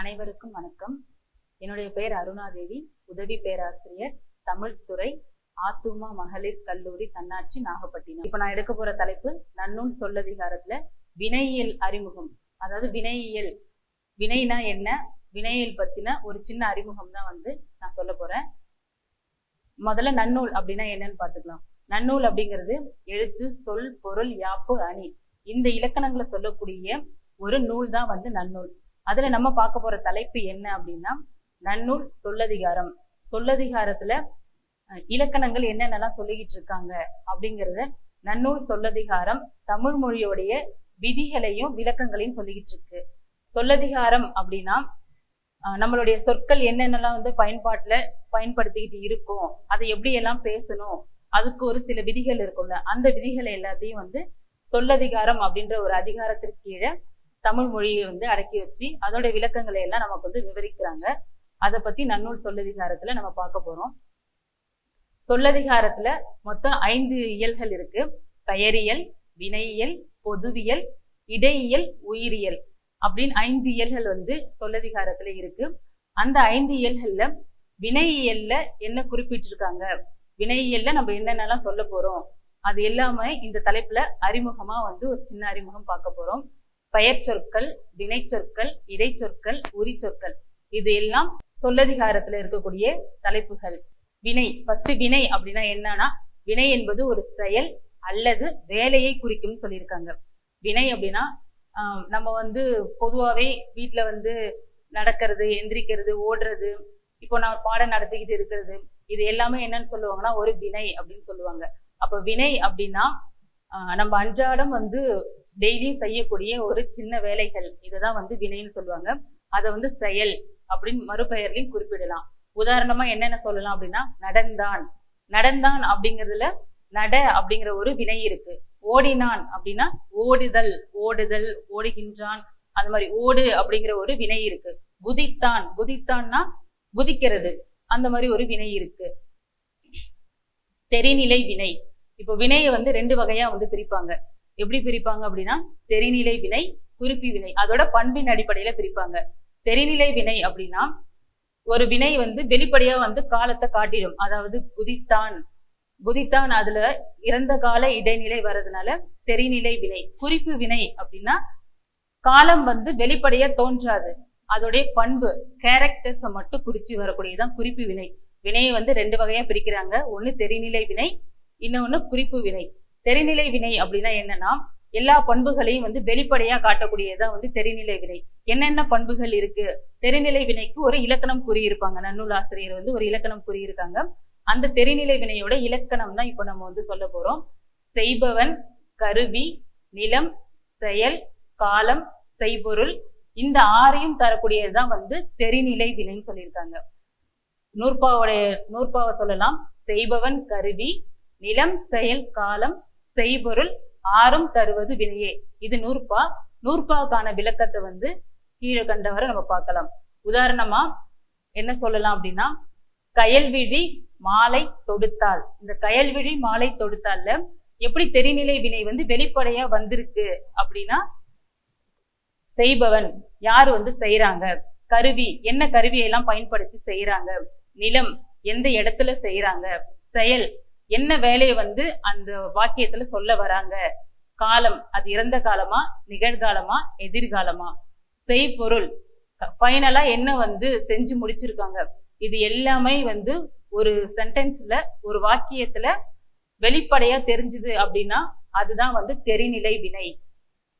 அனைவருக்கும் வணக்கம். என்னுடைய பெயர் அருணாதேவி உதவி பேராசிரியர் தமிழ் துறை ஆத்துமா மகளிர் கல்லூரி தன்னாட்சி நாகப்பட்டினம். இப்போ நான் எடுக்க போற தலைப்பு நன்னூல் சொல்லதிகாரத்துல வினையியல் அறிமுகம். அதாவது வினையியல். வினைனா என்ன? வினையியல் பத்தின ஒரு சின்ன அறிமுகம் தான் வந்து நான் சொல்ல போறேன். முதல்ல நன்னூல் அப்படின்னா என்னன்னு பார்த்துக்கலாம். நன்னூல் அப்படிங்கிறது எழுத்து சொல் பொருள் யாப்பு அணி. இந்த இலக்கணங்களை சொல்லக்கூடிய ஒரு நூல் தான் வந்து நன்னூல். அதுல நம்ம பார்க்க போற தலைப்பு என்ன அப்படின்னா நன்னூல் சொல்லதிகாரம். சொல்லதிகாரத்துல இலக்கணங்கள் என்னென்னலாம் சொல்லிக்கிட்டு இருக்காங்க அப்படிங்கிறத நன்னூல் சொல்லதிகாரம் தமிழ் மொழியோடைய விதிகளையும் விளக்கங்களையும் சொல்லிக்கிட்டு இருக்கு. சொல்லதிகாரம் அப்படின்னா நம்மளுடைய சொற்கள் என்னென்னலாம் வந்து பயன்பாட்டுல பயன்படுத்திக்கிட்டு இருக்கும் அதை எப்படி எல்லாம் பேசணும் அதுக்கு ஒரு சில விதிகள் இருக்கும்ல அந்த விதிகளை எல்லாத்தையும் வந்து சொல்லதிகாரம் அப்படின்ற ஒரு அதிகாரத்திற்கு கீழே தமிழ் மொழியை வந்து அடக்கி வச்சு அதோட விளக்கங்களை எல்லாம் நமக்கு வந்து விவரிக்கிறாங்க. அதை பத்தி நன்னூல் சொல்லதிகாரத்துல நம்ம பார்க்க போறோம். சொல்லதிகாரத்துல மொத்தம் ஐந்து இயல்கள் இருக்கு. பெயரியல் வினையியல் பொதுவியல் இடையியல் உயிரியல் அப்படின்னு ஐந்து இயல்கள் வந்து சொல்லதிகாரத்துல இருக்கு. அந்த ஐந்து இயல்கள்ல வினையியல்ல என்ன குறிப்பிட்டிருக்காங்க? வினையியல்ல நம்ம என்னென்னலாம் சொல்ல போறோம்? அது எல்லாமே இந்த தலைப்புல அறிமுகமா வந்து ஒரு சின்ன அறிமுகம் பார்க்க போறோம். பெயர் சொற்கள் இடைச்சொற்கள் உரி சொற்கள் இது எல்லாம் சொல்லதிகாரத்துல இருக்கக்கூடிய தலைப்புகள். வினை ஃபர்ஸ்ட் வினை அப்படின்னா என்னன்னா வினை என்பது ஒரு செயல் அல்லது வேலையை குறிக்கும்னு சொல்லியிருக்காங்க. வினை அப்படின்னா நம்ம வந்து பொதுவாகவே வீட்டில் வந்து நடக்கிறது எந்திரிக்கிறது ஓடுறது இப்போ நான் பாடம் நடத்திக்கிட்டு இருக்கிறது இது எல்லாமே என்னன்னு சொல்லுவாங்கன்னா ஒரு வினை அப்படின்னு சொல்லுவாங்க. அப்போ வினை அப்படின்னா நம்ம அன்றாடம் வந்து டெய்லியும் செய்யக்கூடிய ஒரு சின்ன வேலைகள். இதுதான் வந்து வினைன்னு சொல்லுவாங்க. அதை வந்து செயல் அப்படின்னு மறுபெயர்லையும் குறிப்பிடலாம். உதாரணமா என்னென்ன சொல்லலாம் அப்படின்னா நடந்தான். நடந்தான் அப்படிங்கிறதுல நட அப்படிங்கிற ஒரு வினை இருக்கு. ஓடினான் அப்படின்னா ஓடுதல் ஓடுதல் ஓடுகின்றான். அந்த மாதிரி ஓடு அப்படிங்கிற ஒரு வினை இருக்கு. குதித்தான். குதித்தான்னா குதிக்கிறது. அந்த மாதிரி ஒரு வினை இருக்கு. தெரிநிலை வினை. இப்போ வினையை வந்து ரெண்டு வகையா வந்து பிரிப்பாங்க. எப்படி பிரிப்பாங்க அப்படின்னா தெரிநிலை வினை குறிப்பி வினை. அதோட பண்பின் அடிப்படையில பிரிப்பாங்க. தெரிநிலை வினை அப்படின்னா ஒரு வினை வந்து வெளிப்படையா வந்து காலத்தை காட்டிடும். அதாவது புதித்தான். புதித்தான் அதுல இறந்த கால இடைநிலை வர்றதுனால தெரிநிலை வினை. குறிப்பு வினை அப்படின்னா காலம் வந்து வெளிப்படையா தோன்றாது. அதோடைய பண்பு கேரக்டர்ஸை மட்டும் குறிச்சு வரக்கூடியதான் குறிப்பு வினை. வினையை வந்து ரெண்டு வகையா பிரிக்கிறாங்க. ஒண்ணு தெரிநிலை வினை இன்னொன்னு குறிப்பு வினை. தெரிநிலை வினை அப்படின்னா என்னன்னா எல்லா பண்புகளையும் வந்து வெளிப்படையா காட்டக்கூடியதுதான் வந்து தெரிநிலை வினை. என்னென்ன பண்புகள் இருக்கு? தெரிநிலை வினைக்கு ஒரு இலக்கணம் கூறியிருப்பாங்க. நன்னூல் ஆசிரியர் வந்து ஒரு இலக்கணம் கூறியிருக்காங்க. அந்த தெரிநிலை வினையோட இலக்கணம் தான் இப்போ நம்ம வந்து சொல்ல போறோம். செய்பவன் கருவி நிலம் செயல் காலம் செய்பொருள் இந்த ஆறையும் தரக்கூடியதுதான் வந்து தெரிநிலை வினைன்னு சொல்லியிருக்காங்க. நூற்பாவோடைய நூற்பாவை சொல்லலாம். செய்பவன் கருவி நிலம் செயல் காலம் செய்பொருள் ஆறும் தருவது வினையே. இது நூற்பா. நூற்பாக்கான விளக்கத்தை வந்து கீழே கண்டவரை நம்ம பார்க்கலாம். உதாரணமா என்ன சொல்லலாம் அப்படின்னா கயல்விழி மாலை தொடுத்தால் இந்த கயல்விழி மாலை தொடுத்தால எப்படி தெரிநிலை வினை வந்து வெளிப்படையா வந்திருக்கு அப்படின்னா செய்பவன் யார் வந்து செய்யறாங்க கருவி. என்ன கருவியெல்லாம் பயன்படுத்தி செய்யறாங்க நிலம் எந்த இடத்துல செய்யறாங்க செயல். என்ன வேலையை வந்து அந்த வாக்கியத்துல சொல்ல வராங்க? காலம் அது இறந்த காலமா நிகழ்காலமா எதிர்காலமா? செய்பொருள் ஃபைனலா என்ன வந்து செஞ்சு முடிச்சிருக்காங்க? இது எல்லாமே வந்து ஒரு சென்டென்ஸ்ல ஒரு வாக்கியத்துல வெளிப்படையா தெரிஞ்சுது அப்படின்னா அதுதான் வந்து தெரிநிலை வினை.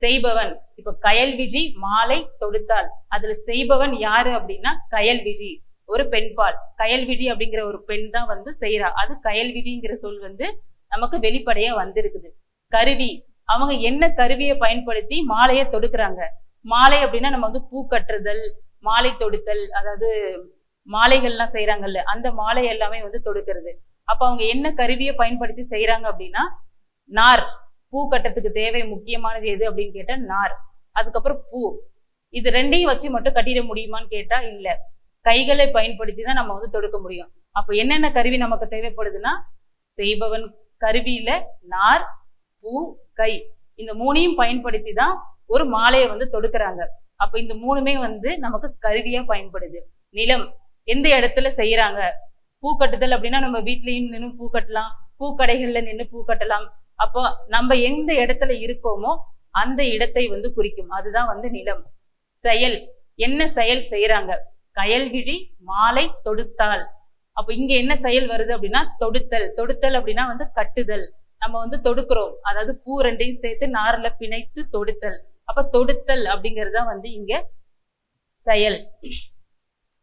செய்பவன். இப்ப கயல்விழி மாலை தொடுத்தாள் அதுல செய்பவன் யாரு அப்படின்னா கயல் விஜி ஒரு பெண்பால் கயல்விழி அப்படிங்கிற ஒரு பெண் தான் வந்து செய்யறா அது கயல்விழிங்கிற சொல் வந்து நமக்கு வெளிப்படையா வந்திருக்குது. கருவி அவங்க என்ன கருவியை பயன்படுத்தி மாலையை தொடுக்குறாங்க? மாலை அப்படின்னா நம்ம வந்து பூ கட்டுறதல் மாலை தொடுத்தல் அதாவது மாலைகள்லாம் செய்யறாங்கல்ல அந்த மாலை எல்லாமே வந்து தொடுக்கிறது. அப்ப அவங்க என்ன கருவியை பயன்படுத்தி செய்யறாங்க அப்படின்னா நார். பூ கட்டுறதுக்கு தேவை முக்கியமானது எது அப்படின்னு கேட்டா நார். அதுக்கப்புறம் பூ. இது ரெண்டையும் வச்சு மட்டும் கட்டிட முடியுமான்னு கேட்டா இல்ல. கைகளை பயன்படுத்தி தான் நம்ம வந்து தொடுக்க முடியும். அப்ப என்னென்ன கருவி நமக்கு தேவைப்படுதுன்னா செய்பவன் கருவியில நார் பூ கை இந்த மூணையும் பயன்படுத்தி தான் ஒரு மாலையை வந்து தொடுக்கிறாங்க. அப்ப இந்த மூணுமே வந்து நமக்கு கருவியா பயன்படுது. நிலம் எந்த இடத்துல செய்யறாங்க? பூ கட்டுதல் அப்படின்னா நம்ம வீட்லயும் நின்று பூ கட்டலாம் பூக்கடைகள்ல நின்று பூ கட்டலாம். அப்போ நம்ம எந்த இடத்துல இருக்கோமோ அந்த இடத்தை வந்து குறிக்கும். அதுதான் வந்து நிலம். செயல். என்ன செயல் செய்யறாங்க? கயல்கிழி மாலை தொடுத்தாள். அப்ப இங்க என்ன செயல் வருது அப்படின்னா தொடுத்தல். தொடுத்தல் அப்படின்னா வந்து கட்டுதல். நம்ம வந்து தொடுக்கிறோம். அதாவது பூ ரெண்டையும் சேர்த்து நார்ல பிணைத்து தொடுத்தல். அப்ப தொடுத்தல் அப்படிங்கறதா வந்து இங்க செயல்.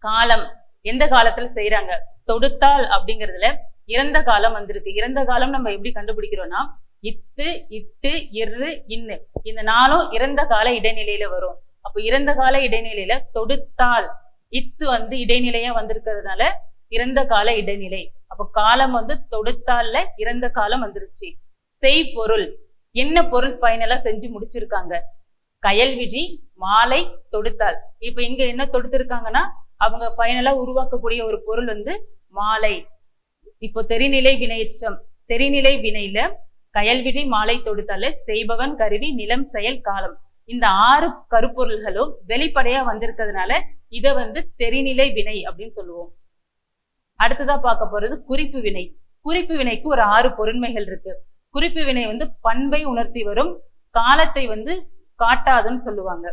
காலம். எந்த காலத்துல செய்யறாங்க தொடுத்தால் அப்படிங்கறதுல இறந்த காலம் வந்திருக்கு. இறந்த காலம் நம்ம எப்படி கண்டுபிடிக்கிறோம்னா இத்து இட்டு இரு இன்னு. இந்த நாளும் இறந்த கால இடைநிலையில வரும். அப்போ இறந்த கால இடைநிலையில தொடுத்தால் இத்து வந்து இடைநிலையா வந்திருக்கிறதுனால இறந்த கால இடைநிலை. அப்போ காலம் வந்து தொடுத்தால இறந்த காலம் வந்துருச்சு. செய் பொருள் என்ன பொருள் ஃபைனலா செஞ்சு முடிச்சிருக்காங்க? கயல்விழி மாலை தொடுத்தால். இப்ப இங்க என்ன தொடுத்திருக்காங்கன்னா அவங்க ஃபைனலா உருவாக்கக்கூடிய ஒரு பொருள் வந்து மாலை. இப்போ தெரிநிலை வினையச்சம் தெரிநிலை வினையில கயல்விழி மாலை தொடுத்தால செய்பவன் கருவி நிலம் செயல் காலம். இந்த ஆறு கருப்பொருள்களும் வெளிப்படையா வந்திருக்கிறதுனால இத வந்து தெரிநிலை வினை அப்படின்னு சொல்லுவோம். அடுத்ததா பார்க்க போறது குறிப்பு வினை. குறிப்பு வினைக்கு ஒரு ஆறு பொருண்மைகள் இருக்கு. குறிப்பு வினை வந்து பண்பை உணர்த்தி வரும் காலத்தை வந்து காட்டாதுன்னு சொல்லுவாங்க.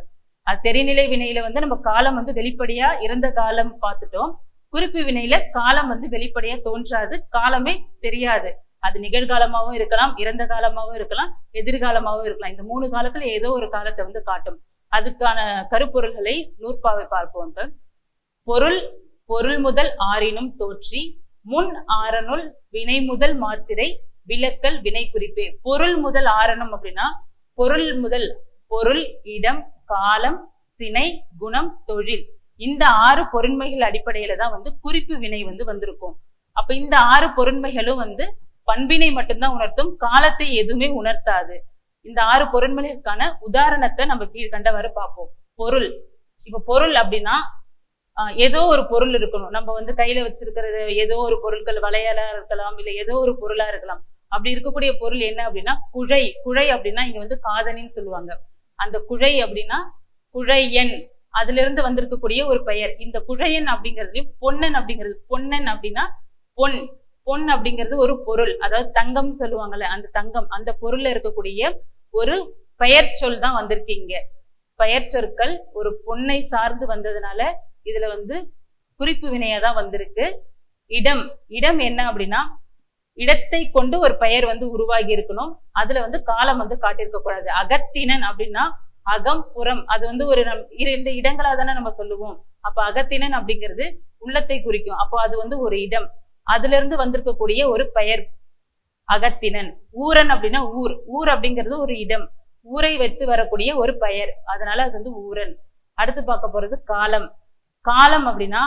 அது தெரிநிலை வினையில வந்து நம்ம காலம் வந்து வெளிப்படையா இறந்த காலம் பார்த்துட்டோம். குறிப்பு வினையில காலம் வந்து வெளிப்படையா தோன்றாது காலமே தெரியாது. அது நிகழ்காலமாவும் இருக்கலாம் இறந்த காலமாவும் இருக்கலாம் எதிர்காலமாவும் இருக்கலாம். இந்த மூணு காலத்துல ஏதோ ஒரு காலத்தை வந்து காட்டும். அதுக்கான கருப்பொருள்களை நூற்பாவை பார்ப்போம் பொருள் பொருள் முதல் ஆறினும் தோற்றி முன் ஆறனுள் வினை முதல் மாத்திரை விளக்கல் வினை குறிப்பே. பொருள் முதல் ஆறணும் அப்படின்னா பொருள் முதல் பொருள் இடம் காலம் திணை குணம் தொழில். இந்த ஆறு பொருண்மைகள் அடிப்படையில தான் வந்து குறிப்பு வினை வந்து வந்திருக்கும். அப்ப இந்த ஆறு பொருண்மைகளும் வந்து பண்பினை மட்டும்தான் உணர்த்தும் காலத்தை எதுவுமே உணர்த்தாது. இந்த ஆறு பொருண்மைகளுக்கான உதாரணத்தை நம்ம கீழ்கண்டவாறு பார்ப்போம். பொருள். இப்ப பொருள் அப்படின்னா ஆஹ் ஏதோ ஒரு பொருள் இருக்கணும். நம்ம வந்து கையில வச்சிருக்கிறது ஏதோ ஒரு பொருட்கள் வளையலா இருக்கலாம் இல்ல ஏதோ ஒரு பொருளா இருக்கலாம். அப்படி இருக்கக்கூடிய பொருள் என்ன அப்படின்னா குழை. குழை அப்படின்னா இங்க வந்து காதணின்னு சொல்லுவாங்க. அந்த குழை அப்படின்னா குழையன். அதுல இருந்து வந்திருக்கக்கூடிய ஒரு பெயர். இந்த குழையன் அப்படிங்கிறதுலயும் பொன்னன் அப்படிங்கிறது. பொன்னன் அப்படின்னா பொன். பொன் அப்படிங்கிறது ஒரு பொருள். அதாவது தங்கம் சொல்லுவாங்கல்ல அந்த தங்கம் அந்த பொருள்ல இருக்கக்கூடிய ஒரு பெயர் சொல் தான் வந்திருக்கீங்க பெயர் சொற்கள் ஒரு பொன்னை சார்ந்து வந்ததுனால இதுல வந்து குறிப்பு வினையா தான் வந்திருக்கு. இடம் இடம் என்ன அப்படின்னா இடத்தை கொண்டு ஒரு பெயர் வந்து உருவாகி இருக்கணும். அதுல வந்து காலம் வந்து காட்டியிருக்க கூடாது. அகத்தினன் அப்படின்னா அகம் புறம். அது வந்து ஒரு நம் இரண்டு இடங்களா தானே நம்ம சொல்லுவோம். அப்ப அகத்தினன் அப்படிங்கிறது உள்ளத்தை குறிக்கும். அப்போ அது வந்து ஒரு இடம். அதுல இருந்து வந்திருக்கக்கூடிய ஒரு பெயர் அகத்தினன் ஊரன் அப்படின்னா ஊர். ஊர் அப்படிங்கிறது ஒரு இடம். ஊரை வைத்து வரக்கூடிய ஒரு பெயர். அதனால அது வந்து ஊரன். அடுத்து பார்க்க போறது காலம். காலம் அப்படின்னா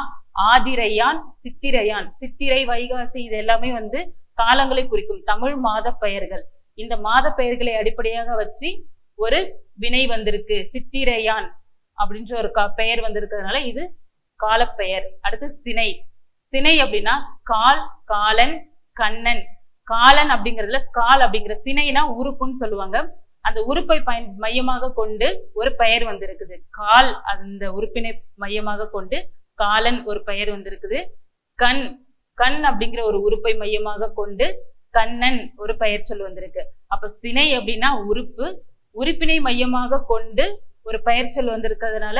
ஆதிரையான் சித்திரையான். சித்திரை வைகாசி இது எல்லாமே வந்து காலங்களை குறிக்கும். தமிழ் மாத பெயர்கள். இந்த மாத பெயர்களை அடிப்படையாக வச்சு ஒரு வினை வந்திருக்கு. சித்திரையான் அப்படின்ற ஒரு பெயர் வந்திருக்கிறதுனால இது காலப்பெயர். அடுத்து சினை. சினை அப்படின்னா கால் காலன் கண்ணன். காலன் அப்படிங்கிறதுல கால் அப்படிங்கிற சினைனா உறுப்புன்னு சொல்லுவாங்க. அந்த உறுப்பை பயன் மையமாக கொண்டு ஒரு பெயர் வந்திருக்குது. கால் அந்த உறுப்பினை மையமாக கொண்டு காலன் ஒரு பெயர் வந்திருக்குது. கண் கண் அப்படிங்கிற ஒரு உறுப்பை மையமாக கொண்டு கண்ணன் ஒரு பெயர் சொல் வந்திருக்கு. அப்ப சினை அப்படின்னா உறுப்பு. உறுப்பினை மையமாக கொண்டு ஒரு பெயர் சொல் வந்திருக்கிறதுனால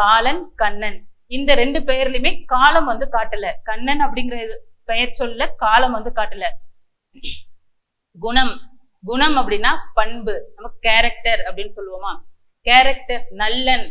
காலன் கண்ணன். இந்த ரெண்டு பெயர்லயுமே காலம் வந்து காட்டல. கண்ணன் அப்படிங்கிற பெயர் சொல்ல காலம் வந்து காட்டல. குணம். குணம் அப்படின்னா பண்பு. நம்ம கேரக்டர் அப்படின்னு சொல்லுவோமா? கேரக்டர் நல்லன்.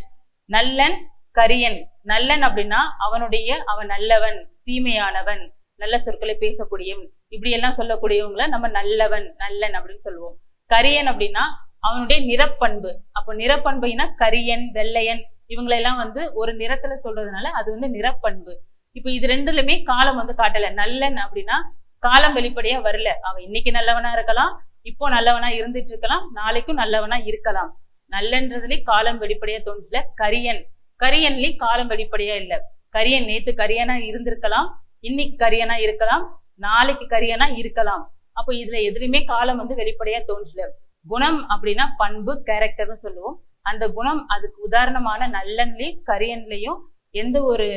நல்லன் கரியன். நல்லன் அப்படின்னா அவனுடைய அவன் நல்லவன் தீமையானவன் நல்ல சொற்களை பேசக்கூடியவன். இப்படி எல்லாம் சொல்லக்கூடியவங்கள நம்ம நல்லவன் நல்லன் அப்படின்னு சொல்லுவோம். கரியன் அப்படின்னா அவனுடைய நிறப்பண்பு. அப்போ நிறப்பண்புனா கரியன் வெள்ளையன் இவங்களெல்லாம் வந்து ஒரு நிறத்துல சொல்றதுனால அது வந்து நிறப்பண்பு. இப்போ இது ரெண்டுலயுமே காலம் வந்து காட்டல. நல்லன் அப்படின்னா காலம் வெளிப்படையா வரல. அவன் இன்னைக்கு நல்லவனா இருக்கலாம் இப்போ நல்லவனா இருந்துட்டு இருக்கலாம் நாளைக்கும் நல்லவனா இருக்கலாம். நல்லன்றதுலயே காலம் வெளிப்படையா தோன்றல. கரியன். கரியன்லயும் காலம் வெளிப்படையா இல்ல. கரியன் நேத்து கரியனா இருந்திருக்கலாம் இன்னைக்கு கரியனா இருக்கலாம் நாளைக்கு கரியனா இருக்கலாம். அப்போ இதுல எதுலயுமே காலம் வந்து வெளிப்படையா தோன்றல. குணம் அப்படின்னா பண்பு கேரக்டர்னு சொல்லுவோம். அந்த குணம் அதுக்கு உதாரணமான நல்லன்லயும் கரியன்லயும் எந்த ஒரு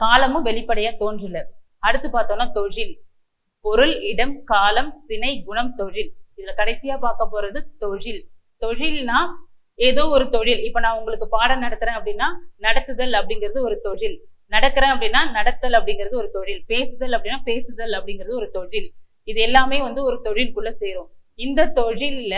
காலமும் வெளிப்படையா தோன்றல. அடுத்து பார்த்தோம்னா தொழில். பொருள் இடம் காலம் திணை குணம் தொழில். இதுல கடைசியா பார்க்க போறது தொழில். தொழில்னா ஏதோ ஒரு தொழில். இப்ப நான் உங்களுக்கு பாடம் நடத்துறேன் அப்படின்னா நடத்துதல் அப்படிங்கிறது ஒரு தொழில். நடக்கிறேன் அப்படின்னா நடத்தல் அப்படிங்கிறது ஒரு தொழில். பேசுதல் அப்படின்னா பேசுதல் அப்படிங்கிறது ஒரு தொழில். இது எல்லாமே வந்து ஒரு தொழிலுக்குள்ள சேரும். இந்த தொழில்ல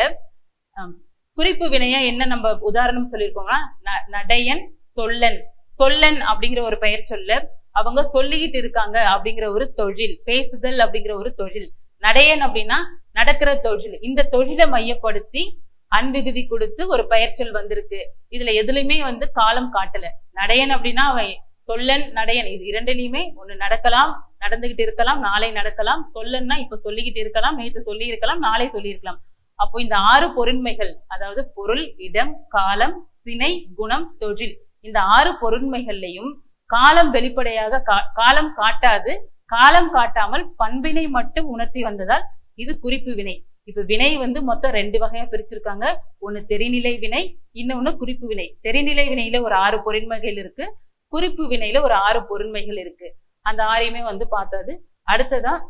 குறிப்பு வினையா என்ன நம்ம உதாரணம் சொல்லியிருக்கோம்னா ந- நடையன் சொல்லன். சொல்லன் அப்படிங்கிற ஒரு பெயர் சொல்ல அவங்க சொல்லிக்கிட்டு இருக்காங்க அப்படிங்கிற ஒரு தொழில் பேசுதல் அப்படிங்கிற ஒரு தொழில். நடையன் அப்படின்னா நடக்கிற தொழில். இந்த தொழிலை மையப்படுத்தி அன்பிகுதி கொடுத்து ஒரு பெயர்ச்சொல் வந்திருக்கு. இதுல எதுலையுமே வந்து காலம் காட்டல. நடையன் அப்படின்னா அவன் சொல்லன் நடையன். இது இரண்டுலையுமே ஒண்ணு நடக்கலாம் நடந்துகிட்டு இருக்கலாம் நாளை நடக்கலாம். சொல்லன்னா இப்ப சொல்லிக்கிட்டு இருக்கலாம் நேற்று சொல்லி இருக்கலாம் நாளை சொல்லி இருக்கலாம் அப்போ இந்த ஆறு பொருண்மைகள் அதாவது பொருள் இடம் காலம் வினை குணம் தொழில். இந்த ஆறு பொருண்மைகள்லையும் காலம் வெளிப்படையாக கா- காலம் காட்டாது காலம் காட்டாமல் பண்பினை மட்டும் உணர்த்தி வந்ததால் இது குறிப்பு வினை. இப்ப வினை வந்து மொத்தம் ரெண்டு வகையா பிரிச்சிருக்காங்க. ஒண்ணு தெரிநிலை வினை இன்னொன்னு குறிப்பு வினை. தெரிநிலை வினையில ஒரு ஆறு பொருண்மைகள் இருக்கு. குறிப்பு வினையில ஒரு ஆறு பொருண்மைகள் இருக்கு. அந்த ஆறையுமே வந்து பார்த்தது. அடுத்ததா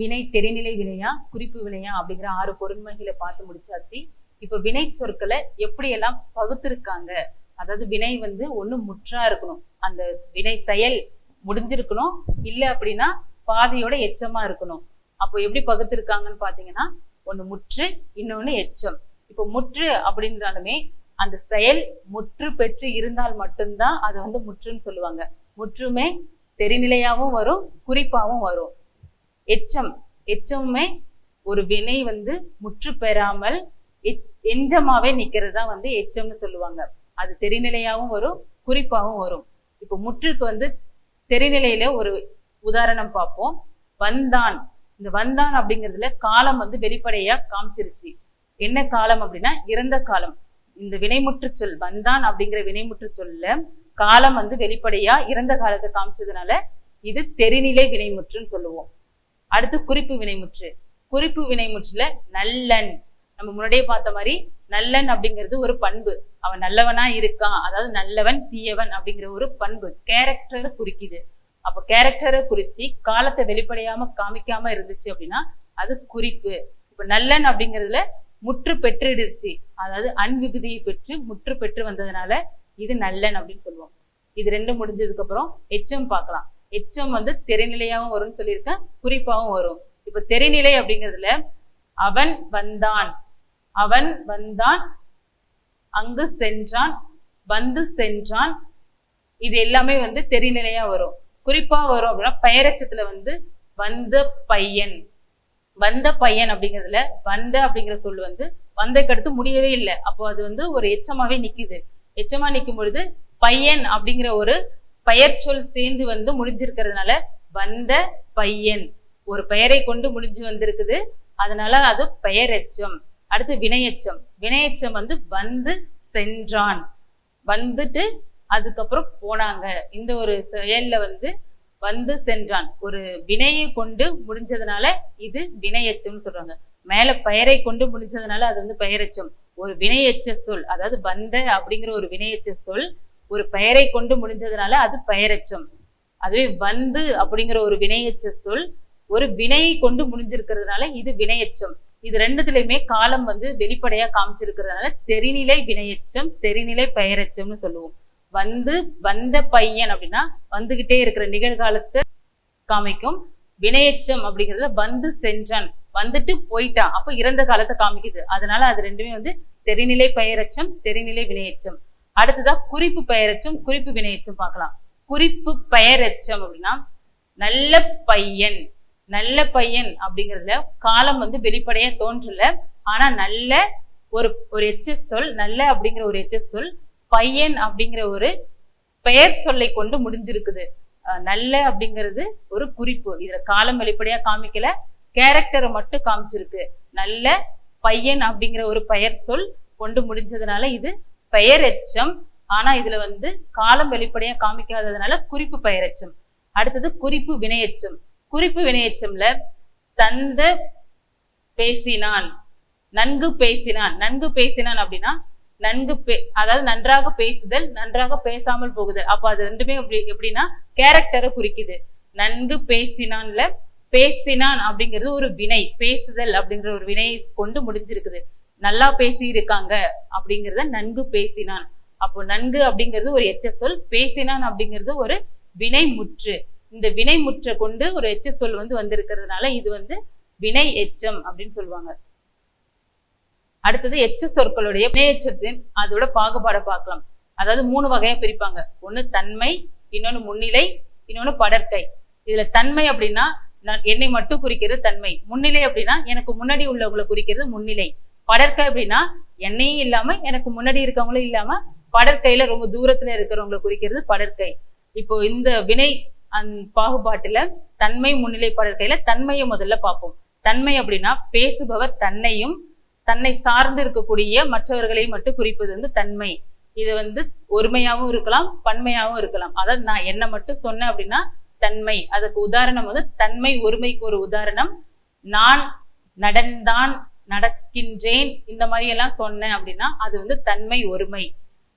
வினை தெரிநிலை வினையா குறிப்பு வினையா அப்படிங்கிற ஆறு பொருண்மைகளை பார்த்து முடிச்சாச்சு. இப்போ வினை சொற்களை எப்படியெல்லாம் பகுத்திருக்காங்க? அதாவது வினை வந்து ஒன்று முற்றா இருக்கணும். அந்த வினை செயல் முடிஞ்சிருக்கணும். இல்லை அப்படின்னா பாதையோட எச்சமா இருக்கணும். அப்போ எப்படி பகுத்திருக்காங்கன்னு பார்த்தீங்கன்னா ஒன்று முற்று இன்னொன்று எச்சம். இப்போ முற்று அப்படின்றாலுமே அந்த செயல் முற்று பெற்று இருந்தால் மட்டும்தான் அது வந்து முற்றுன்னு சொல்லுவாங்க. முற்றுமே தெரிநிலையாகவும் வரும் குறிப்பாகவும் வரும். எச்சம். எச்சமுமே ஒரு வினை வந்து முற்று பெறாமல் எஞ்சமாவே நிக்கிறது தான் வந்து எச்சம்னு சொல்லுவாங்க. அது தெரிநிலையாகவும் வரும் குறிப்பாகவும் வரும். இப்போ முற்றுக்கு வந்து தெரிநிலையில ஒரு உதாரணம் பார்ப்போம். வந்தான். இந்த வந்தான் அப்படிங்கிறதுல காலம் வந்து வெளிப்படையா காமிச்சிருச்சு. என்ன காலம் அப்படின்னா இறந்த காலம். இந்த வினைமுற்று சொல் வந்தான் அப்படிங்கிற வினைமுற்று சொல்ல காலம் வந்து வெளிப்படையா இறந்த காலத்தை காமிச்சதுனால இது தெரிநிலை வினைமுற்றுன்னு சொல்லுவோம். அடுத்து குறிப்பு வினைமுற்று. குறிப்பு வினைமுற்றுல நல்லன். நம்ம முன்னாடியே பார்த்த மாதிரி நல்லன் அப்படிங்கிறது ஒரு பண்பு. அவன் நல்லவனா இருக்கான். அதாவது நல்லவன் தீயவன் அப்படிங்கிற ஒரு பண்பு. கேரக்டரை குறிக்குது. அப்ப கேரக்டரை குறிச்சு காலத்தை வெளிப்படையாம காமிக்காம இருந்துச்சு அப்படின்னா அது குறிப்பு. இப்ப நல்லன் அப்படிங்கிறதுல முற்று பெற்றுடுச்சு. அதாவது அன்விகுதியை பெற்று முற்று பெற்று வந்ததுனால இது நல்லன் அப்படின்னு சொல்லுவோம். இது ரெண்டும் முடிஞ்சதுக்கு அப்புறம் எச்சம் பார்க்கலாம். எச்சம் வந்து திரைநிலையாகவும் வரும்னு சொல்லியிருக்கேன் குறிப்பாகவும் வரும். இப்ப திரைநிலை அப்படிங்கிறதுல அவன் வந்தான். அவன் வந்தான் அங்கு சென்றான் வந்து சென்றான். இது எல்லாமே வந்து தெரிநிலையா வரும். குறிப்பா வரும் அப்படின்னா பெயரச்சத்துல வந்து வந்த பையன். வந்த பையன் அப்படிங்கிறதுல வந்த அப்படிங்கிற சொல் வந்து வந்தக்கு அடுத்து முடியவே இல்லை. அப்போ அது வந்து ஒரு எச்சமாவே நிக்குது. எச்சமா நிக்கும் பொழுது பையன் அப்படிங்கிற ஒரு பெயர் சொல் சேர்ந்து வந்து முடிஞ்சிருக்கிறதுனால வந்த பையன். ஒரு பெயரை கொண்டு முடிஞ்சு வந்திருக்குது. அதனால அது பெயரெச்சம். அடுத்து வினையச்சம். வினையச்சம் வந்து வந்து சென்றான். வந்துட்டு அதுக்கப்புறம் போனாங்க. இந்த ஒரு செயல்ல வந்து வந்து சென்றான். ஒரு வினையை கொண்டு முடிஞ்சதுனால இது வினையெச்சம்னு சொல்றாங்க. மேல பெயரை கொண்டு முடிஞ்சதுனால அது வந்து பெயரச்சம். ஒரு வினையச்ச சொல் அதாவது வந்த அப்படிங்கிற ஒரு வினையச்ச சொல் ஒரு பெயரை கொண்டு முடிஞ்சதுனால அது பெயரச்சம். அதுவே வந்து அப்படிங்கிற ஒரு வினையச்ச சொல் ஒரு வினையை கொண்டு முடிஞ்சிருக்கிறதுனால இது வினையச்சம். இது ரெண்டுத்துலயுமே காலம் வந்து வெளிப்படையா காமிச்சிருக்கிறதுனால தெரிநிலை வினையச்சம் தெரிநிலை பெயரச்சம்னு சொல்லுவோம். வந்து வந்த பையன் அப்படின்னா வந்துகிட்டே இருக்கிற நிகழ்காலத்தை காமிக்கும். வினையச்சம் அப்படிங்கிறதுல வந்து சென்றான் வந்துட்டு போயிட்டான். அப்ப இறந்த காலத்தை காமிக்குது. அதனால அது ரெண்டுமே வந்து தெரிநிலை பெயரச்சம் தெரிநிலை வினையச்சம். அடுத்ததா குறிப்பு பெயரச்சம் குறிப்பு வினையச்சம் பார்க்கலாம். குறிப்பு பெயரச்சம் அப்படின்னா நல்ல பையன் நல்ல பையன் அப்படிங்கிறதுல காலம் வந்து வெளிப்படையா தோன்றல. ஆனா நல்ல ஒரு ஒரு எச்ச சொல் நல்ல அப்படிங்கிற ஒரு எச்ச சொல் பையன் அப்படிங்கிற ஒரு பெயர் சொல்லை கொண்டு முடிஞ்சிருக்குது. நல்ல அப்படிங்கிறது ஒரு குறிப்பு. இதுல காலம் வெளிப்படையா காமிக்கல கேரக்டரை மட்டும் காமிச்சிருக்கு. நல்ல பையன் அப்படிங்கிற ஒரு பெயர் சொல் கொண்டு முடிஞ்சதுனால இது பெயர் எச்சம் ஆனா இதுல வந்து காலம் வெளிப்படையா காமிக்காததுனால குறிப்பு பெயரெச்சம். அடுத்தது குறிப்பு வினையெச்சம். குறிப்பு வினையெச்சம்ல தந்த பேசினான் நன்கு பேசினான். நன்கு பேசினான் அப்படின்னா நன்கு பே அதாவது நன்றாக பேசுதல் நன்றாக பேசாமல் போகுதல். அப்ப அது ரெண்டுமே எப்படின்னா கேரக்டரை குறிக்குது. நன்கு பேசினான்ல பேசினான் அப்படிங்கிறது ஒரு வினை பேசுதல் அப்படிங்கிற ஒரு வினையை கொண்டு முடிஞ்சிருக்குது. நல்லா பேசி இருக்காங்க அப்படிங்கிறத நன்கு பேசினான். அப்போ நன்கு அப்படிங்கிறது ஒரு எச்ச சொல் பேசினான் அப்படிங்கிறது ஒரு வினை முற்று இந்த வினை முற்றை கொண்டு ஒரு எச்ச சொல் வந்து வந்திருக்கிறதுனால இது வந்து வினை எச்சம் அப்படின்னு சொல்லுவாங்க. அடுத்தது எச்ச சொற்களுடைய வினை எச்சத்தின் அதோட பாகுபாடை பார்க்கலாம். அதாவது மூணு வகையா பிரிப்பாங்க. ஒண்ணு தன்மை இன்னொன்னு முன்னிலை இன்னொன்னு படற்கை. இதுல தன்மை அப்படின்னா என்னை மட்டும் குறிக்கிறது தன்மை. முன்னிலை அப்படின்னா எனக்கு முன்னாடி உள்ளவங்களை குறிக்கிறது முன்னிலை. படற்கை அப்படின்னா என்னையும் இல்லாம எனக்கு முன்னாடி இருக்கவங்களும் இல்லாம படற்கையில ரொம்ப தூரத்துல இருக்கிறவங்களை குறிக்கிறது படற்கை. இப்போ இந்த வினை அந் பாகுபாட்டுல தன்மை முன்னிலை படற்கையில தன்மையை முதல்ல பார்ப்போம். தன்மை அப்படின்னா பேசுபவர் தன்னையும் தன்னை சார்ந்து இருக்கக்கூடிய மற்றவர்களையும் மட்டும் குறிப்பது வந்து தன்மை. இது வந்து ஒருமையாவும் இருக்கலாம் பன்மையாவும் இருக்கலாம். அதாவது நான் என்ன மட்டும் சொன்னேன் அப்படின்னா தன்மை. அதுக்கு உதாரணம் வந்து தன்மை ஒருமைக்கு ஒரு உதாரணம். நான் நடந்தான் நடக்கின்றேன் இந்த மாதிரி எல்லாம் சொன்னேன் அப்படின்னா அது வந்து தன்மை ஒருமை.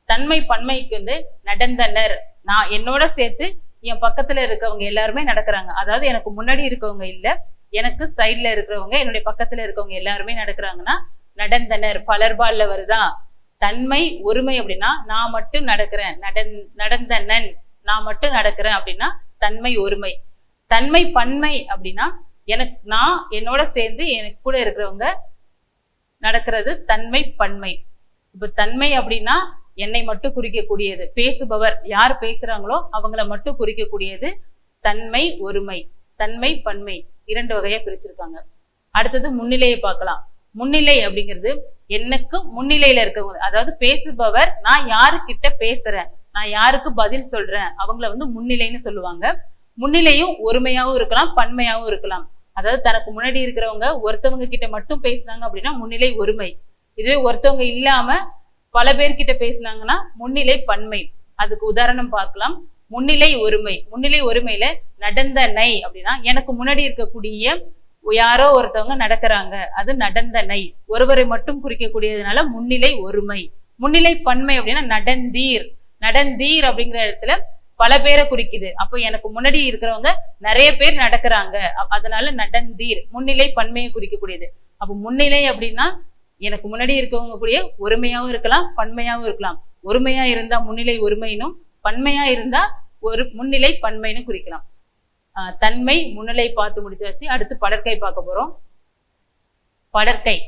தன்மை பன்மைக்கு வந்து நடந்தனர். நான் என்னோட சேர்த்து என் பக்கத்துல இருக்கவங்க எல்லாருமே நடக்கிறாங்க. அதாவது எனக்கு முன்னாடி இருக்கவங்க இல்ல எனக்கு சைட்ல இருக்கிறவங்க என்னுடைய பக்கத்துல இருக்கவங்க எல்லாருமே நடக்கிறாங்கன்னா நடந்தனர் பலர்பால்ல வருதா தன்மை ஒருமை அப்படின்னா நான் மட்டும் நடக்கிறேன் நடந் நடந்தனன் நான் மட்டும் நடக்கிறேன் அப்படின்னா தன்மை ஒருமை. தன்மை பன்மை அப்படின்னா எனக்கு நான் என்னோட சேர்ந்து எனக்கு கூட இருக்கிறவங்க நடக்கிறது தன்மை பன்மை. இப்ப தன்மை அப்படின்னா என்னை மட்டும் குறிக்கக்கூடியது. பேசுபவர் யார் பேசுறாங்களோ அவங்கள மட்டும் குறிக்கக்கூடியது தன்மை ஒருமை. தன்மை பன்மை. இரண்டு வகையா பிரிச்சிருக்காங்க. அடுத்தது முன்னிலையை பார்க்கலாம். முன்னிலை அப்படிங்கிறது எனக்கு முன்னிலையில இருக்கவங்க அதாவது பேசுபவர் நான் யாருக்கிட்ட பேசுறேன் நான் யாருக்கு பதில் சொல்றேன் அவங்கள வந்து முன்னிலைன்னு சொல்லுவாங்க. முன்னிலையும் ஒருமையாகவும் இருக்கலாம் பன்மையாகவும் இருக்கலாம். அதாவது தனக்கு முன்னாடி இருக்கிறவங்க ஒருத்தவங்க கிட்ட மட்டும் பேசுனாங்க அப்படின்னா முன்னிலை ஒருமை. இதுவே ஒருத்தவங்க இல்லாம பல பேர்கிட்ட பேசுனாங்கன்னா முன்னிலை பன்மை. அதுக்கு உதாரணம் பார்க்கலாம். முன்னிலை ஒருமை. முன்னிலை ஒருமையில நடந்த நை அப்படின்னா எனக்கு முன்னாடி இருக்கக்கூடிய யாரோ ஒருத்தவங்க நடக்கிறாங்க. அது நடந்த நை ஒருவரை மட்டும் குறிக்கக்கூடியதுனால முன்னிலை ஒருமை. முன்னிலை பன்மை அப்படின்னா நடந்தீர் நடந்தீர் அப்படிங்கிற இடத்துல பல பேரை குறிக்குது. அப்போ எனக்கு முன்னாடி இருக்கிறவங்க நிறைய பேர் நடக்கிறாங்க. அதனால நடந்தீர் முன்னிலை பன்மையை குறிக்கக்கூடியது. அப்போ முன்னிலை அப்படின்னா எனக்கு முன்னாடி இருக்கவங்க கூடிய ஒருமையாவும் இருக்கலாம் பன்மையாவும் இருக்கலாம். ஒருமையா இருந்தா முன்னிலை ஒருமையினும் பன்மையா இருந்தா ஒரு முன்னிலை பன்மைன்னு குறிக்கலாம். ஆஹ் தன்மை முன்னிலை பார்த்து முடிச்சாச்சு. அடுத்து படற்கை பார்க்க போறோம். படற்கை.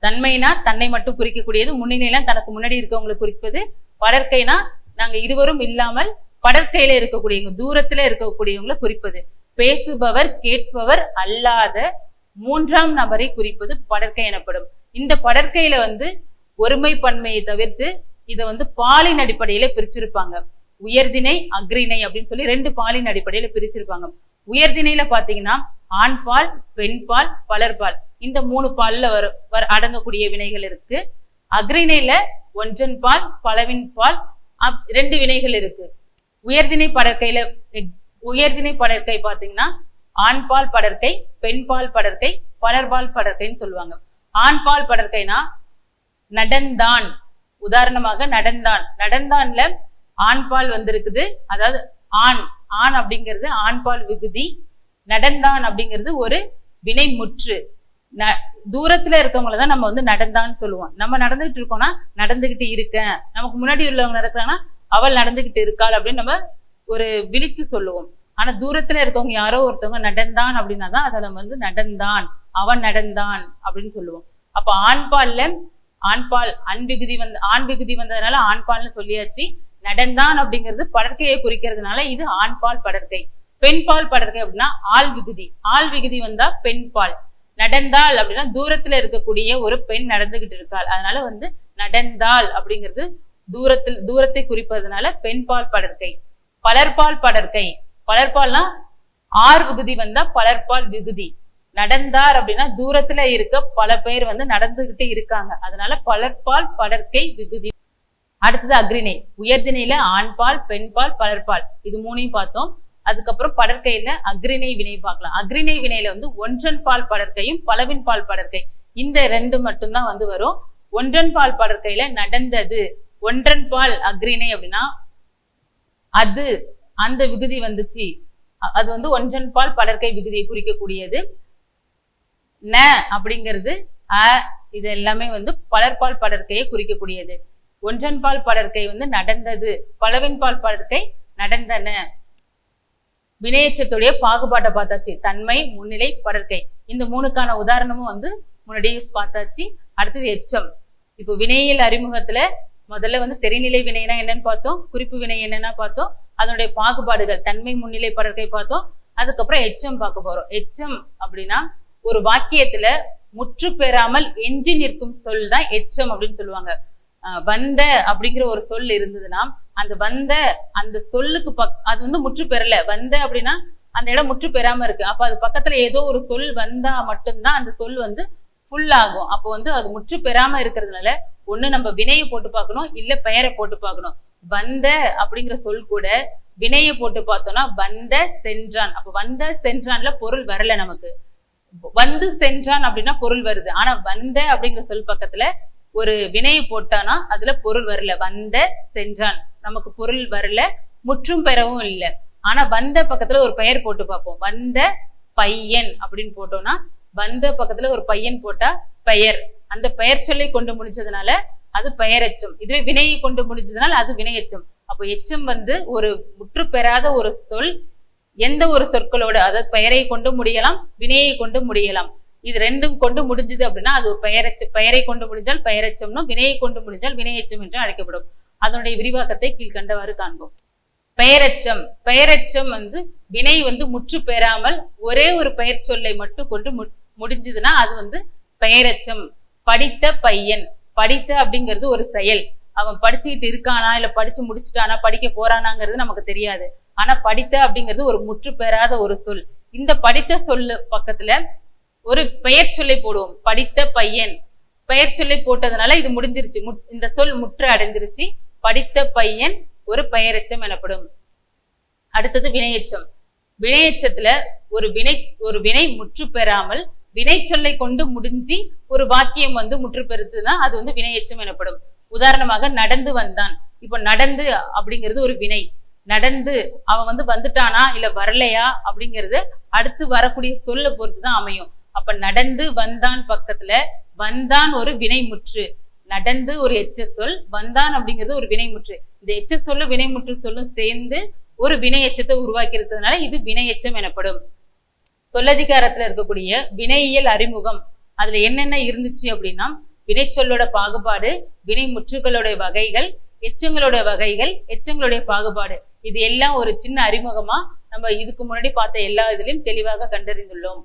தன்மைனா தன்னை மட்டும் குறிக்கக்கூடியது. முன்னிலைனா தனக்கு முன்னாடி இருக்கவங்களை குறிப்பது. படற்கைனா நாங்க இருவரும் இல்லாமல் படற்கையில இருக்கக்கூடியவங்க தூரத்துல இருக்கக்கூடியவங்களை குறிப்பது. பேசுபவர் கேட்பவர் அல்லாத மூன்றாம் நபரை குறிப்பது படற்கை எனப்படும். இந்த படற்கையில வந்து ஒருமை பன்மையை தவிர்த்து இதை வந்து பாலின் அடிப்படையில பிரிச்சிருப்பாங்க. உயர்தினை அக்ரிணை அப்படின்னு சொல்லி ரெண்டு பாலின் அடிப்படையில பிரிச்சிருப்பாங்க. உயர்திணையில பாத்தீங்கன்னா ஆண் பால் பெண் பால் பலர்பால் இந்த மூணு பால்ல வர அடங்கக்கூடிய வினைகள் இருக்கு. அக்ரிணையில ஒன்றன் பால் பலவின் பால் அப்- ரெண்டு வினைகள் இருக்கு. உயர்திணை படற்கையில உயர்திணை படற்கை பார்த்தீங்கன்னா ஆண்பால் படற்கை பெண்பால் படற்கை பலர்பால் படற்கைன்னு சொல்லுவாங்க. ஆண்பால் படற்கைனா நடந்தான் உதாரணமாக நடந்தான் நடந்தான்ல ஆண்பால் வந்திருக்குது. அதாவது ஆண். ஆண் அப்படிங்கிறது ஆண்பால் விகுதி. நடந்தான் அப்படிங்கிறது ஒரு வினை முற்று ந- தூரத்துல இருக்கவங்கள தான் நம்ம வந்து நடந்தான்னு சொல்லுவோம். நம்ம நடந்துகிட்டு இருக்கோம்னா நடந்துகிட்டு இருக்கேன். நமக்கு முன்னாடி உள்ளவங்க நடக்கிறாங்கன்னா அவள் நடந்துகிட்டு இருக்காள் அப்படின்னு நம்ம ஒரு விழித்து சொல்லுவோம். ஆனா தூரத்துல இருக்கவங்க யாரோ ஒருத்தவங்க நடந்தான் அப்படின்னா தான் அதை நம்ம வந்து நடந்தான் அவன் நடந்தான் அப்படின்னு சொல்லுவோம். அப்ப ஆண்பால்ல ஆண்பால் அன்பிகுதி விகுதி வந்து ஆண் விகுதி வந்ததுனால ஆண்பால்னு சொல்லியாச்சு. நடந்தான் அப்படிங்கிறது படற்கையை குறிக்கிறதுனால இது ஆண்பால் படற்கை. பெண்பால் படற்கை அப்படின்னா ஆள் விகுதி. ஆள் விகுதி வந்தா பெண்பால் நடந்தாள் அப்படின்னா தூரத்துல இருக்கக்கூடிய ஒரு பெண் நடந்துகிட்டு இருக்காள். அதனால வந்து நடந்தாள் அப்படிங்கிறது தூரத்தில் தூரத்தை குறிப்பதனால பெண்பால் படற்கை. பலர்பால் படற்கை. பலர்பால்னா ஆர் விகுதி வந்தா பலர்பால் விகுதி. நடந்தார் அப்படின்னா தூரத்துல இருக்க பல பேர் வந்து நடந்துகிட்டு இருக்காங்க. அதனால பலர்பால் படற்கை விகுதி. அடுத்தது அக்ரிணை. உயர்திணையில ஆண்பால் பெண்பால் பலர்பால் இது மூணையும் பார்த்தோம். அதுக்கப்புறம் படற்கையில அக்ரிணை வினை பார்க்கலாம். அக்ரிணை வினையில வந்து ஒன்றன் பால் படற்கையும் பலவின் பால் படற்கை. இந்த ரெண்டு மட்டும்தான் வந்து வரும். ஒன்றன் பால் படற்கையில நடந்தது. ஒன்றன் பால் அக்ரிணை அப்படின்னா அது அந்த விகுதி வந்துச்சு. அது வந்து ஒன்றன் பால் படற்கை விகுதியை குறிக்கக்கூடியது. ந அப்படிங்கிறது அ இது எல்லாமே வந்து பலர்பால் படற்கையை குறிக்கக்கூடியது. ஒன்றன் பால் படற்கை வந்து நடந்தது. பலவின் பால் படற்கை நடந்தன. வினையச்சத்துடைய பாகுபாட்டை பார்த்தாச்சு. தன்மை முன்னிலை படற்கை. இந்த மூணுக்கான உதாரணமும் வந்து முன்னாடியே பார்த்தாச்சு. அடுத்தது எச்சம். இப்போ வினையியல் அறிமுகத்துல முதல்ல வந்து தெரிநிலை வினைனா என்னன்னு பார்த்தோம் குறிப்பு வினை என்னன்னா பார்த்தோம் அதனுடைய பாகுபாடுகள் தன்மை முன்னிலை படற்கை பார்த்தோம் அதுக்கப்புறம் எச்சம் பார்க்க போறோம். எச்சம் அப்படின்னா ஒரு வாக்கியத்துல முற்று பெறாமல் எஞ்சி நிற்கும் சொல் தான் எச்சம் அப்படின்னு சொல்லுவாங்க. ஆஹ் வந்த அப்படிங்கிற ஒரு சொல் இருந்ததுன்னா அந்த வந்த அந்த சொல்லுக்கு பக் அது வந்து முற்று பெறல. வந்த அப்படின்னா அந்த இடம் முற்று பெறாம இருக்கு. அப்ப அது பக்கத்துல ஏதோ ஒரு சொல் வந்தா மட்டும்தான் அந்த சொல் வந்து ஃபுல் ஆகும். அப்போ வந்து அது முற்று பெறாம இருக்கிறதுனால ஒண்ணு நம்ம வினையை போட்டு பார்க்கணும் இல்ல பெயரை போட்டு பார்க்கணும். வந்த அப்படிங்கிற சொல் கூட வினையை போட்டு பார்த்தோம்னா வந்த சென்றான். அப்ப வந்த சென்றான்ல பொருள் வரல நமக்கு. வந்து சென்றான் அப்படின்னா பொருள் வருது. ஆனா வந்த அப்படிங்கிற சொல் பக்கத்துல ஒரு வினையை போட்டானா அதுல பொருள் வரல. வந்த சென்றான். நமக்கு பொருள் வரல முற்றும் பெறவும் இல்லை. ஆனா வந்த பக்கத்துல ஒரு பெயர் போட்டு பார்ப்போம். வந்த பையன் அப்படின்னு போட்டோம்னா வந்த பக்கத்துல ஒரு பையன் போட்டா பெயர். அந்த பெயர் கொண்டு முடிஞ்சதுனால அது பெயரச்சம். இதுவே வினையை கொண்டு முடிஞ்சதுனால அது வினையச்சம். அப்போ எச்சம் வந்து ஒரு முற்று பெறாத ஒரு சொல் எந்த ஒரு சொற்களோடு அதாவது பெயரை கொண்டு முடியலாம் வினையை கொண்டு முடியலாம். இது ரெண்டும் கொண்டு முடிஞ்சது அப்படின்னா அது பெயரச்ச பெயரை கொண்டு முடிஞ்சால் பெயரச்சம்னும் வினையை கொண்டு முடிஞ்சால் வினையச்சம் என்று அழைக்கப்படும். அதனுடைய விரிவாக்கத்தை கீழ்கண்டவாறு காண்போம். பெயரச்சம். பெயரச்சம் வந்து வினை வந்து முற்று பெறாமல் ஒரே ஒரு பெயர் சொல்லை மட்டும் கொண்டு முடிஞ்சதுன்னா அது வந்து பெயரச்சம். படித்த பையன். படித்த அப்படிங்கிறது ஒரு செயல். அவன் படிச்சுக்கிட்டு இருக்கானா இல்ல படிச்சு முடிச்சுட்டானா படிக்க போறானாங்கிறது நமக்கு தெரியாது. ஆனா படித்த அப்படிங்கிறது ஒரு முற்று பெறாத ஒரு சொல். இந்த படித்த சொல்லு பக்கத்துல ஒரு பெயர் சொல்லை போடுவோம். படித்த பையன். பெயர் சொல்லை போட்டதுனால இது முடிஞ்சிருச்சு. முற்- இந்த சொல் முற்று அடைஞ்சிருச்சு. படித்த பையன் ஒரு பெயரெச்சம் எனப்படும். அடுத்தது வினையச்சம். வினையச்சத்துல ஒரு வினை ஒரு வினை முற்று பெறாமல் வினை சொல்லை கொண்டு முடிஞ்சு ஒரு வாக்கியம் வந்து முற்று பெறுதுன்னா அது வந்து வினையச்சம் எனப்படும். உதாரணமாக நடந்து வந்தான். இப்போ நடந்து அப்படிங்கிறது ஒரு வினை. நடந்து அவன் வந்து வந்துட்டானா இல்ல வரலையா அப்படிங்கிறது அடுத்து வரக்கூடிய சொல்ல பொறுத்துதான் அமையும். அப்ப நடந்து வந்தான் பக்கத்துல வந்தான் ஒரு வினைமுற்று நடந்து ஒரு எச்ச சொல் வந்தான் அப்படிங்கிறது ஒரு வினைமுற்று இந்த எச்ச சொல்லு வினைமுற்று சொல்லும் சேர்ந்து ஒரு வினை எச்சத்தை உருவாக்கி இருக்கிறதுனால இது வினை எச்சம் எனப்படும். சொல்லதிகாரத்துல இருக்கக்கூடிய வினையியல் அறிமுகம். அதுல என்னென்ன இருந்துச்சு அப்படின்னா வினைச்சொல்லோட பாகுபாடு வினை முற்றுகளுடைய வகைகள் எச்சங்களோட வகைகள் எச்சங்களுடைய பாகுபாடு. இது எல்லாம் ஒரு சின்ன அறிமுகமா நம்ம இதுக்கு முன்னாடி பார்த்த எல்லா இதுலயும் தெளிவாக கண்டறிந்துள்ளோம்.